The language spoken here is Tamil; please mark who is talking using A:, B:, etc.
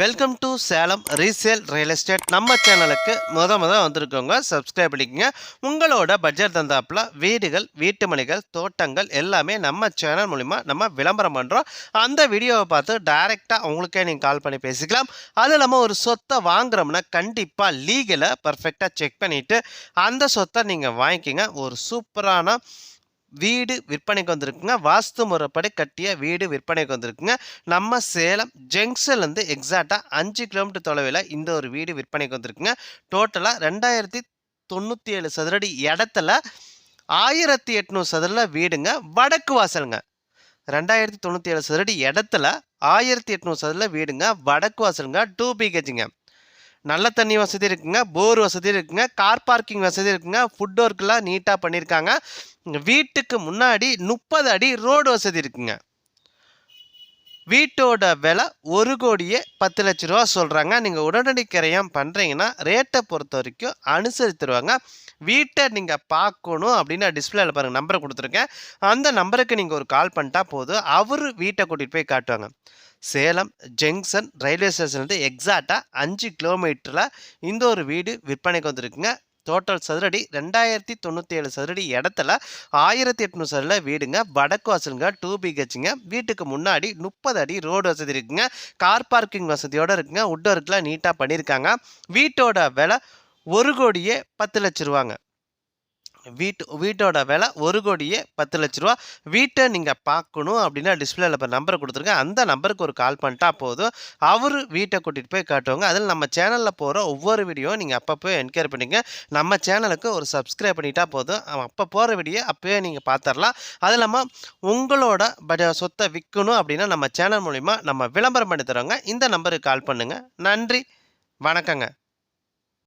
A: Welcome to Salem resale real estate நம்ம சேனலுக்கு முத முத வந்திருக்கவங்க சப்ஸ்கிரைப் பண்ணிக்கோங்க. உங்களோட பட்ஜெட் தந்தாப்புல வீடுகள் வீட்டு மனைகள் தோட்டங்கள் எல்லாமே நம்ம சேனல் மூலிமா நம்ம விளம்பரம் பண்ணுறோம் அந்த வீடியோவை பார்த்து டைரெக்டாக உங்களுக்கே நீங்கள் கால் பண்ணி பேசிக்கலாம். அது இல்லாமல் ஒரு சொத்தை வாங்குறோம்னா கண்டிப்பாக லீகலை பர்ஃபெக்டாக செக் பண்ணிவிட்டு அந்த சொத்தை நீங்கள் வாங்கிக்கிங்க. ஒரு சூப்பரான வீடு விற்பனைக்கு வந்திருக்குங்க. வாஸ்து முறைப்படி கட்டிய வீடு விற்பனைக்கு வந்திருக்குங்க. நம்ம சேலம் ஜங்ஷன்லேருந்து எக்ஸாக்டாக அஞ்சு கிலோமீட்டர் தொலைவில் இந்த ஒரு வீடு விற்பனைக்கு வந்திருக்குங்க. டோட்டலாக ரெண்டாயிரத்தி தொண்ணூற்றி ஏழு சதுரடி இடத்துல ஆயிரத்தி எட்நூறு சதுரில் வீடுங்க. வடக்கு வாசலுங்க. ரெண்டாயிரத்தி தொண்ணூற்றி ஏழு சதுரடி இடத்துல ஆயிரத்தி எட்நூறு சதுரில் வீடுங்க. வடக்கு வாசலுங்க. டூ பிஹெச்ங்க நல்ல தண்ணி வசதி இருக்குங்க. போர் வசதி இருக்குங்க. கார் பார்க்கிங் வசதி இருக்குங்க. ஃபுட் ஒர்க்கெலாம் நீட்டாக பண்ணியிருக்காங்க வீட்டுக்கு முன்னாடி முப்பது அடி ரோடு வசதி இருக்குங்க. வீட்டோட விலை ஒரு கோடியே பத்து லட்ச ரூபா சொல்கிறாங்க நீங்கள் உடனடி கிரயம் பண்ணுறீங்கன்னா ரேட்டை பொறுத்த வரைக்கும் அனுசரித்துருவாங்க. வீட்டை நீங்கள் பார்க்கணும் அப்படின்னு டிஸ்பிளேல பாருங்கள் நம்பரை கொடுத்துருக்கேன். அந்த நம்பருக்கு நீங்கள் ஒரு கால் பண்ணிட்டா போதும். அவர் வீட்டை கூட்டிகிட்டு போய் காட்டுவாங்க. சேலம் ஜங்ஷன் ரயில்வே ஸ்டேஷன்லேருந்து எக்ஸாக்டாக அஞ்சு கிலோமீட்டரில் இந்த ஒரு வீடு விற்பனைக்கு வந்திருக்குங்க. டோட்டல் சதுரடி ரெண்டாயிரத்தி தொண்ணூற்றி ஏழு சதுரடி இடத்துல ஆயிரத்தி எட்நூறு சதுரில் வீடுங்க. வடக்கு வாசலுங்க டூ பிஹெச்சுங்க வீட்டுக்கு முன்னாடி முப்பது அடி ரோடு வசதி இருக்குங்க. கார் பார்க்கிங் வசதியோடு இருக்குங்க. உட் ஒர்க்லாம் நீட்டாக பண்ணியிருக்காங்க வீட்டோட விலை ஒரு கோடியே பத்து லட்ச ரூபாங்க. வீட்டு வீட்டோட விலை ஒரு கோடியே பத்து லட்ச ரூபா. வீட்டை நீங்கள் பார்க்கணும் அப்படின்னா டிஸ்பிளேல இப்போ நம்பரை கொடுத்துருங்க அந்த நம்பருக்கு ஒரு கால் பண்ணிட்டா போதும். அவர் வீட்டை கூட்டிகிட்டு போய் காட்டுவாங்க. அதில் நம்ம சேனலில் போகிற ஒவ்வொரு வீடியோ நீங்கள் அப்பப்போ என்கொயரி பண்ணிங்க நம்ம சேனலுக்கு ஒரு சப்ஸ்கிரைப் பண்ணிட்டா போதும். அப்போ போகிற வீடியோ அப்போயே நீங்கள் பார்த்துடலாம் அது இல்லாமல் உங்களோட பட் சொத்தை விற்கணும் அப்படின்னா நம்ம சேனல் மூலிமா நம்ம விளம்பரம் பண்ணி தரோங்க இந்த நம்பருக்கு கால் பண்ணுங்கள் நன்றி. வணக்கங்க.